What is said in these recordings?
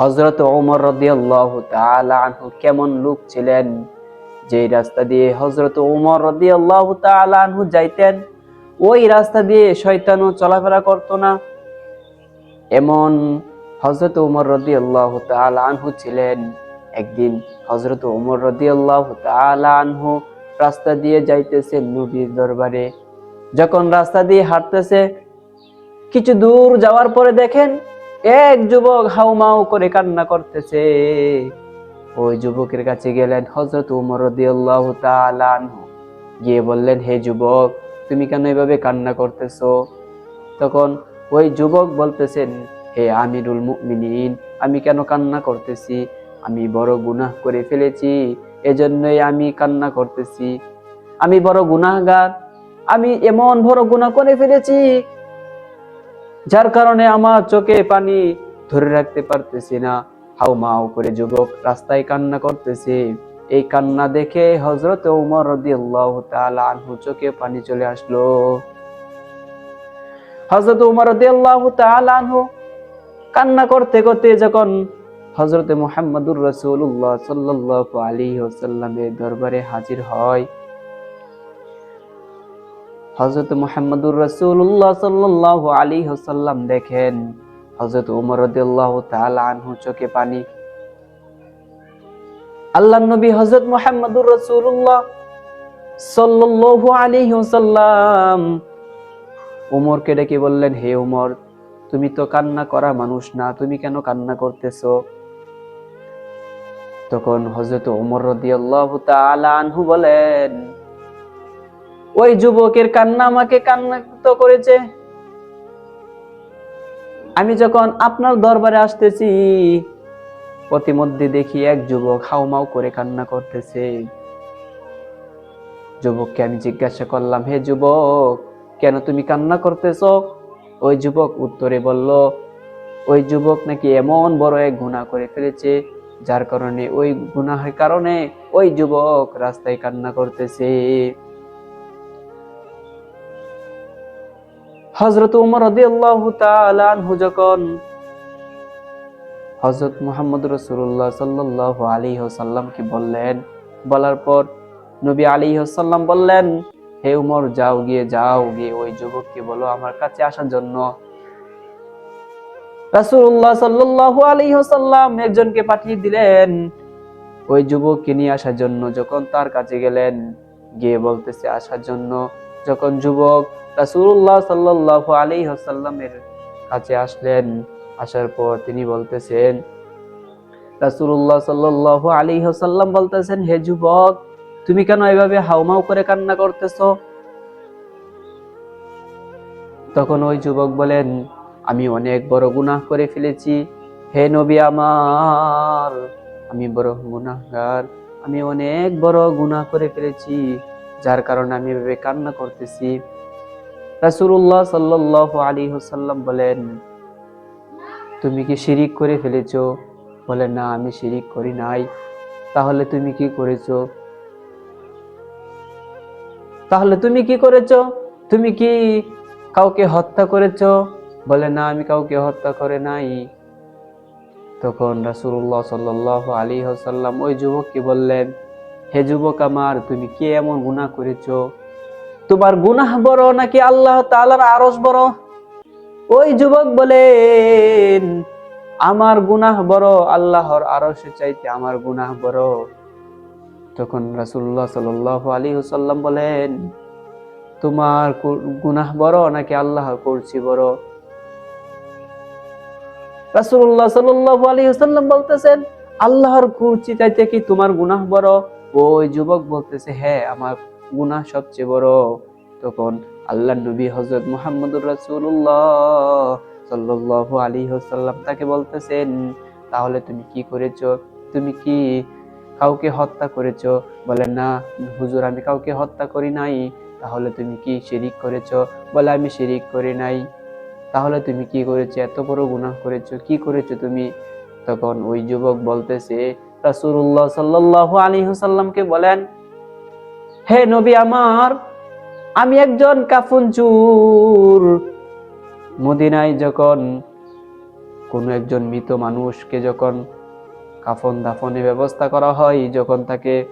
হজরত ওমর রদিয়াল্লাহু তাআলা আনহু কেমন লোক ছিলেন? যে রাস্তা দিয়ে হজরত ওমর রদিয়াল্লাহু তাআলা আনহু যাইতেন, ওই রাস্তা দিয়ে শয়তানও চলাফেরা করতো না। এমন হজরত উমর রদি আল্লাহ আনহু ছিলেন। একদিন হজরত উমর রদি আল্লাহ আনহু রাস্তা দিয়ে যাইতেছে নবীর দরবারে। যখন রাস্তা দিয়ে হাঁটতেছে, কিছু দূর যাওয়ার পরে দেখেন এক যুবক হাউমাউ করে কান্না করতেছে। ওই যুবকের কাছে গেলেন হজরত উমর রদি আল্লাহ আনহু। গিয়ে বললেন, হে যুবক, তুমি কেন এভাবে কান্না করতেছো? তখন ওই যুবক বলতেছেন, হে আমিরুল মুমিনিন, আমি কেন কান্না করতেছি? আমি বড় গুনাহ করে ফেলেছি, এজন্যই আমি কান্না করতেছি। আমি বড় গুনাহগার, আমি এমন বড় গুনাহ করে ফেলেছি যার কারণে আমার চোখে পানি ধরে রাখতে পারতেছি না। হাউ মাউ করে যুবক রাস্তায় কান্না করতেছে। এই কান্না দেখে হজরত উমর রদিয়াল্লাহু তাআলা আনহু চোখে পানি চলে আসলো। হজরত উমর রদিয়াল্লাহু তাআলা আনহু কান্না করতে করতে যখন হজরত মুহাম্মদুর রাসূলুল্লাহ সাল্লাল্লাহু আলাইহি ওয়াসাল্লামের দরবারে হাজির হয় হজরত মুহাম্মদুর রাসূলুল্লাহ সাল্লাল্লাহু আলাইহি ওয়াসাল্লাম দেখেন। হজরত উমর রাদিয়াল্লাহু আনহু চোখে পানি। আল্লাহ নবী হজরত মুহাম্মদুর রাসূলুল্লাহ সাল্লাল্লাহু আলাইহি ওয়াসাল্লাম উমরকে ডেকে বললেন, হে উমর, তুমি তো কান্না করা মানুষ না, তুমি কেন কান্না করতেছ? তখন হজরত উমর রাদিয়াল্লাহু তাআলা আনহু বলেন ওই যুবকের কান্না আমাকে কান্নাক্ত করেছে। আমি যখন আপনার দরবারে আসতেছি, প্রতিমধ্যে দেখি এক যুবক হাউমাউ করে কান্না করতেছে। যুবককে আমি জিজ্ঞাসা করলাম, হে যুবক, কেন তুমি কান্না করতেছ? ওই যুবক উত্তরে বলল, ওই যুবক নাকি এমন বড় এক গুনাহ করে ফেলেছে, যার কারণে ওই গুনাহের কারণে ওই যুবক রাস্তায় কান্না করতেছে। হজরত উমর যখন হজরত মুহাম্মদ রাসূলুল্লাহ সাল্লাল্লাহু আলাইহি ওয়াসাল্লামকে বললেন, বলার পর নবী আলাইহি ওয়াসাল্লাম বললেন, হে উমর, যাও গিয়ে যাও গিয়ে ওই যুবককে বলো আমার কাছে আসার জন্য। রাসূলুল্লাহ সাল্লাল্লাহু আলাইহি ওয়াসাল্লাম একজনকে পাঠিয়ে দিলেন ওই যুবককে নিয়ে আসার জন্য। যখন তার কাছে গেলেন, গিয়ে বলতেছে আসার জন্য। যখন যুবক রাসূলুল্লাহ সাল্লাল্লাহু আলাইহি ওয়াসাল্লামের কাছে আসলেন। আসার পর তিনি বলতেছেন, রাসূলুল্লাহ সাল্লাল্লাহু আলাইহি ওয়াসাল্লাম বলতেছেন, হে যুবক, তুমি কেন এভাবে হাউমাউ করে কান্না করতেছো? তখন ওই যুবক বলেন, আমি অনেক বড় গুনাহ করে ফেলেছি। হে নবী আমার, আমি বড় গুনাহগার। আমি অনেক বড় গুনাহ করে ফেলেছি, যার কারণে আমি এভাবে কান্না করতেছি। রাসূলুল্লাহ সাল্লাল্লাহু আলাইহি ওয়াসাল্লাম বলেন, তুমি কি শিরিক করে ফেলেছো? বলে, না, আমি শিরিক করি নাই। তাহলে তুমি কি করেছ? তাহলে তুমি কি করেছ? তুমি কি কাউকে হত্যা করেছ? বলে, না, আমি কাউকে হত্যা করে নাই। তখন রাসূলুল্লাহ সাল্লাল্লাহু আলাইহি ওয়াসাল্লাম ওই যুবককে বললেন, হে যুবক আমার, তুমি কি এমন গুনাহ করেছ? তোমার গুনাহ বড় নাকি আল্লাহ তাআলার আরশ বড়? ওই যুবক বলেন, আমার গুনাহ বড় আল্লাহর আরশে চাইতে আমার গুনাহ বড়। তখন রাসূলুল্লাহ সাল্লাল্লাহু আলাইহি ওয়াসাল্লাম বলেন, তোমার গুনাহ বড় নাকি আল্লাহর কুরসি বড়? রাসূলুল্লাহ সাল্লাল্লাহু আলাইহি ওয়াসাল্লাম বলতেছেন, আল্লাহর কুরসি চাইতে কি তোমার গুনাহ বড়? ওই যুবক বলতেছে হ্যাঁ আমার গুনাহ সবচেয়ে বড়। তখন আল্লাহ নবী হযরত মুহাম্মদুর রাসূলুল্লাহ সাল্লাল্লাহু আলাইহি ওয়াসাল্লাম তাকে বলতেছেন, তাহলে তুমি কি করেছ? তুমি কি কাউকে হত্যা করেছ? বলে না, হুজুর, আমি কাউকে হত্যা করি নাই। তাহলে তুমি কি শিরিক করেছ? বলে, আমি শিরিক করি নাই। তাহলে তুমি কি করেছ? এত বড় গুনাহ করেছ, কি করেছ তুমি? তখন ওই যুবক বলতেছে, রাসূলুল্লাহ সাল্লাল্লাহু আলাইহি ওয়াসাল্লামকে বলেন, হে নবী আমার আমি একজন কাফন চুর মদিনায় যখন কোনো একজন মৃত মানুষকে যখন কাফন দাফনের ব্যবস্থা করা হয়, যখন তাকে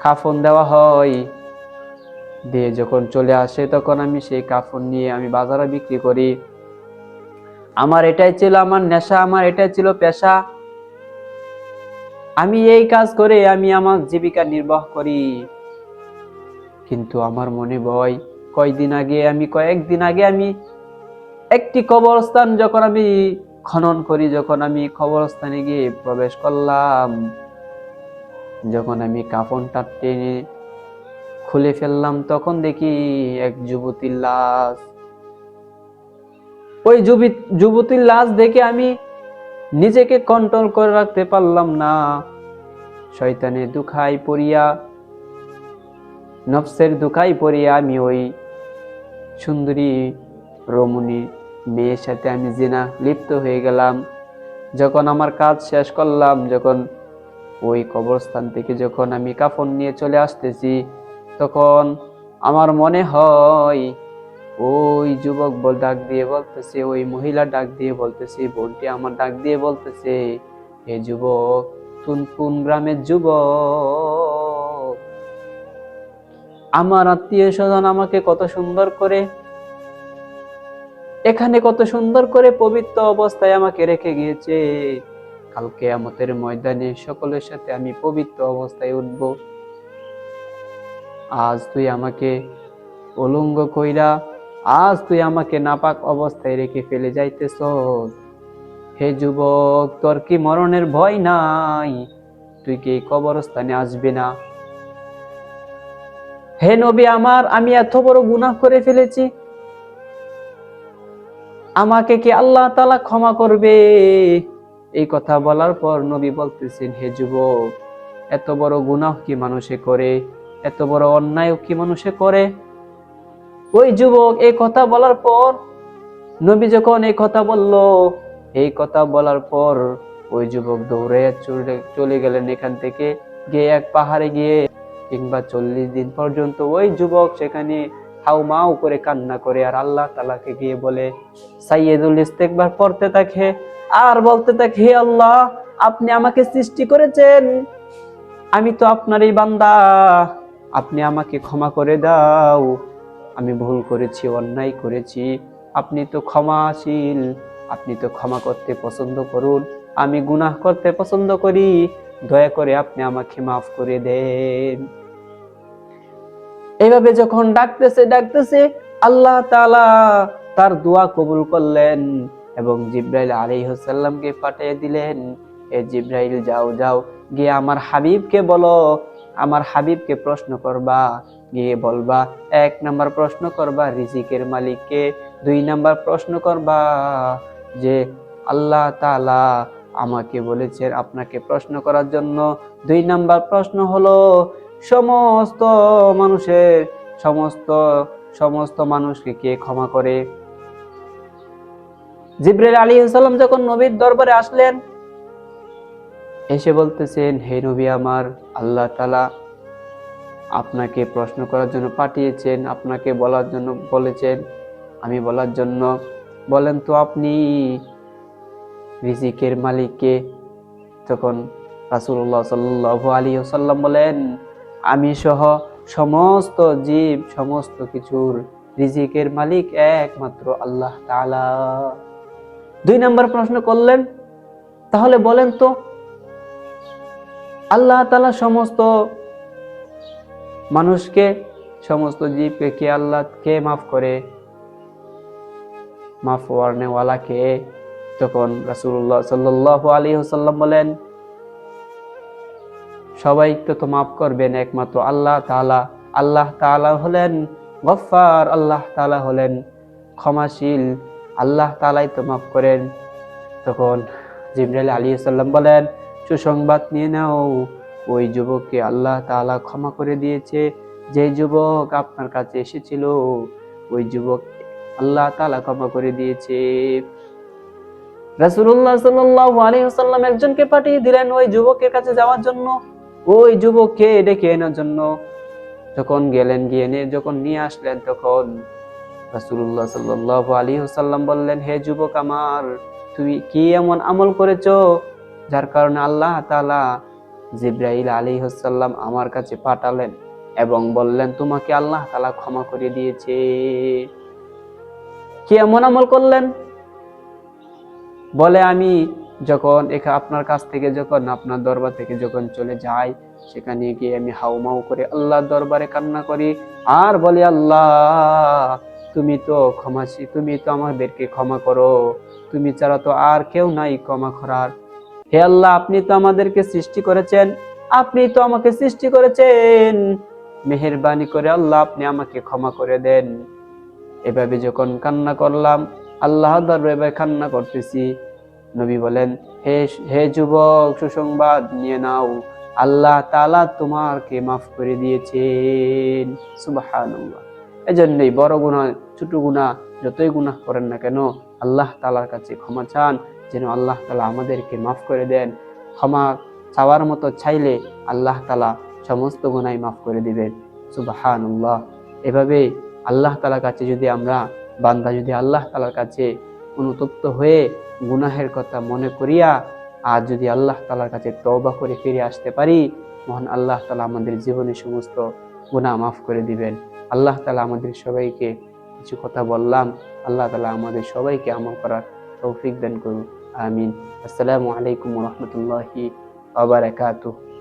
কাফন দেওয়া হয়, দিয়ে যখন চলে আসে, তখন আমি সেই কাফন নিয়ে আমি বাজারে বিক্রি করি। আমার এটাই ছিল আমার নেশা, আমার এটাই ছিল পেশা। আমি এই কাজ করে আমি আমার জীবিকা নির্বাহ করি। কিন্তু আমার মনে ভয়, কয়দিন আগে আমি, কয়েকদিন আগে আমি একটি কবরস্থান যখন আমি খনন করি, যখন আমি কবরস্থানে গিয়ে প্রবেশ করলাম, যখন আমি কাফনটা টেনে খুলে ফেললাম, তখন দেখি এক যুবতীর লাশ। ওই যুবি- যুবতীর লাশ দেখে আমি নিজেকে কন্ট্রোল করে রাখতে পারলাম না। শয়তানে দুখাই পড়িয়া নফসের দুখাই পড়িয়া আমি ওই সুন্দরী রমণী মেয়ের সাথে আমি জিনা লিপ্ত হয়ে গেলাম। যখন আমার কাজ শেষ করলাম, যখন ওই কবরস্থান থেকে যখন আমি কাফন নিয়ে চলে আসতেছি, তখন আমার মনে হয় ওই যুবক বল ডাক দিয়ে বলতেছে, ওই মহিলা ডাক দিয়ে বলতেছে, বোনটি আমার ডাক দিয়ে বলতেছে, হে যুবক তুন কোন গ্রামের যুবক আমার আত্মীয় স্বজন আমাকে কত সুন্দর করে, এখানে কত সুন্দর করে পবিত্র অবস্থায় আমাকে রেখে গিয়েছে। কালকে আমাদের ময়দানে সকলের সাথে আমি পবিত্র অবস্থায় উঠব। আজ তুই আমাকে উলঙ্গ কইরা, আজ তুই আমাকে নাপাক অবস্থায় রেখে ফেলে যাইতেছ। হে যুবক, তোর কি মরণের ভয় নাই? তুই কি কবরস্থানে আসবি না? হে নবী আমার, আমি এত বড় গুনাহ করে ফেলেছি। আমাকে কি আল্লাহ তালা ক্ষমা করবে? এই কথা বলার পর নবী বলতেছেন, হে যুবক, এত বড় গুনাহ কি মানুষে করে? এত বড় অন্যায় কি মানুষে করে? ওই যুবক, এই কথা বলার পর নবী যখন এই কথা বলল, এই কথা বলার পর ওই যুবক দৌড়ে চলে চলে গেলেন এখান থেকে, গিয়ে এক পাহাড়ে গিয়ে কিংবা চল্লিশ দিন পর্যন্ত ওই যুবক সেখানে হাউ মাউ করে কান্না করে আর আল্লাহ তালাকে গিয়ে বলে, সাইয়েদুল ইস্তেকবার পড়তে থাকে আর বলতে থাকে, হে আল্লাহ, আপনি আমাকে সৃষ্টি করেছেন। আমি তো আপনারই বান্দা। আপনি আমাকে ক্ষমা করে দাও। আমি ভুল করেছি, অন্যায় করেছি। আপনি তো ক্ষমাশীল। আপনি তো ক্ষমা করতে পছন্দ করুন। আমি গুনাহ করতে পছন্দ করি। দয়া করে আপনি আমাকে মাফ করে দেন। এইভাবে যখন ডাকতেছে ডাকতেছে, আল্লাহ তালা তার দোয়া কবুল করলেন এবং জিব্রাইল আলাইহিসসালামকে পাঠিয়ে দিলেন। এ জিব্রাইল, যাও যাও, গিয়ে আমার হাবিবকে বলো, আমার হাবিবকে প্রশ্ন করবা, গিয়ে বলবা, এক নাম্বার প্রশ্ন করবা রিজিকের মালিককে, দুই নাম্বার প্রশ্ন করবা যে আল্লাহ তালা আমাকে বলেছেন আপনাকে প্রশ্ন করার জন্য। দুই নাম্বার প্রশ্ন হলো সমস্ত মানুষের সমস্ত সমস্ত মানুষকে কে ক্ষমা করে? জিব্রাইল আলী সাল্লাম যখন নবীর দরবারে আসলেন, এসে বলতেছেন, হে নবী আমার, আল্লাহ তালা আপনাকে প্রশ্ন করার জন্য পাঠিয়েছেন, আপনাকে বলার জন্য বলেছেন। আমি বলার জন্য, বলেন তো আপনি রিজিকের মালিককে? তখন রাসুল্লাহ সাল্লাহ আলী সাল্লাম বলেন আমি সহ সমস্ত জীব, সমস্ত কিছুর রিজিকের মালিক একমাত্র আল্লাহ তাআলা। দুই নম্বর প্রশ্ন করলেন, তাহলে বলেন তো, আল্লাহ তাআলা সমস্ত মানুষকে, সমস্ত জীবকে কে আল্লাহ, কে মাফ করে? মাফ ওয়ালা কে তখন রাসূলুল্লাহ সাল্লাল্লাহু আলাইহি ওয়াসাল্লাম বলেন সবাই তো তো মাফ করবেন একমাত্র আল্লাহ তাআলা। আল্লাহ তাআলা হলেন গফফার, আল্লাহ তাআলা হলেন ক্ষমাশীল, আল্লাহ তাআলাই তো মাফ করেন। তখন জিবরাইল আলাইহিস সালাম বলেন, সুসংবাদ নিয়ে নাও, ওই যুবককে আল্লাহ তাআলা ক্ষমা করে দিয়েছে। যে যুবক আপনার কাছে এসেছিল, ওই যুবক আল্লাহ তাআলা ক্ষমা করে দিয়েছে। রাসূলুল্লাহ সাল্লাল্লাহু আলাইহি ওয়াসাল্লাম একজনকে পাঠিয়ে দিলেন ওই যুবকের কাছে যাওয়ার জন্য। ওই যুবককে ডেকে আনার জন্য যখন গেলেন, গিয়ে নিয়ে যখন নিয়ে আসলেন, তখন রাসূলুল্লাহ সাল্লাল্লাহু আলাইহি ওয়াসাল্লাম বললেন, হে যুবক আমার, তুমি কি এমন আমল করেছ যার কারণে আল্লাহ তাআলা জিব্রাইল আলাইহিসসালাম আমার কাছে পাঠালেন এবং বললেন, তোমাকে আল্লাহ তালা ক্ষমা করে দিয়েছে। কি এমন আমল করলেন? বলে, আমি যখন এখা আপনার কাছ থেকে যখন আপনার দরবার থেকে যখন চলে যাই সেখানে গিয়ে আমি হাউমাউ করে আল্লাহর দরবারে কান্না করি। আর বলি, আল্লাহ, তুমি তো ক্ষমাসী তুমি তো আমাদেরকে ক্ষমা করো। তুমি ছাড়া তো আর কেউ নাই ক্ষমা করার। হে আল্লাহ, আপনি তো আমাদেরকে সৃষ্টি করেছেন। আপনি তো আমাকে সৃষ্টি করেছেন। মেহেরবানি করে আল্লাহ, আপনি আমাকে ক্ষমা করে দেন। এভাবে যখন কান্না করলাম আল্লাহ দরবারে কান্না করতেছি। নবী বলেন, হে হে যুবক, সুসংবাদ নিয়ে নাও। আল্লাহ তাআলা তোমাকে মাফ করে দিয়েছেন। সুবহানাল্লাহ। এজন্যই বড় গুনাহ, ছোট গুনাহ, যতই গুনাহ করেন না কেন, আল্লাহ তালার কাছে ক্ষমা চান। যেন আল্লাহ তালা আমাদেরকে মাফ করে দেন। ক্ষমা চাওয়ার মতো চাইলে আল্লাহ তালা সমস্ত গুণাই মাফ করে দিবেন। সুবহানাল্লাহ। এভাবে আল্লাহ তাআলার কাছে যদি আমরা, বান্দা যদি আল্লাহ তাআলার কাছে অনুতপ্ত হয়ে গুনাহের কথা মনে করিয়া আর যদি আল্লাহ তালার কাছে তওবা করে ফিরে আসতে পারি, মহান আল্লাহ তালা আমাদের জীবনের সমস্ত গুনাহ মাফ করে দিবেন। আল্লাহ তালা আমাদের সবাইকে কিছু কথা বললাম, আল্লাহ তালা আমাদের সবাইকে আমল করার তৌফিক দান করুন। আমিন। আসসালামু আলাইকুম ওয়া আবার বারাকাতুহু।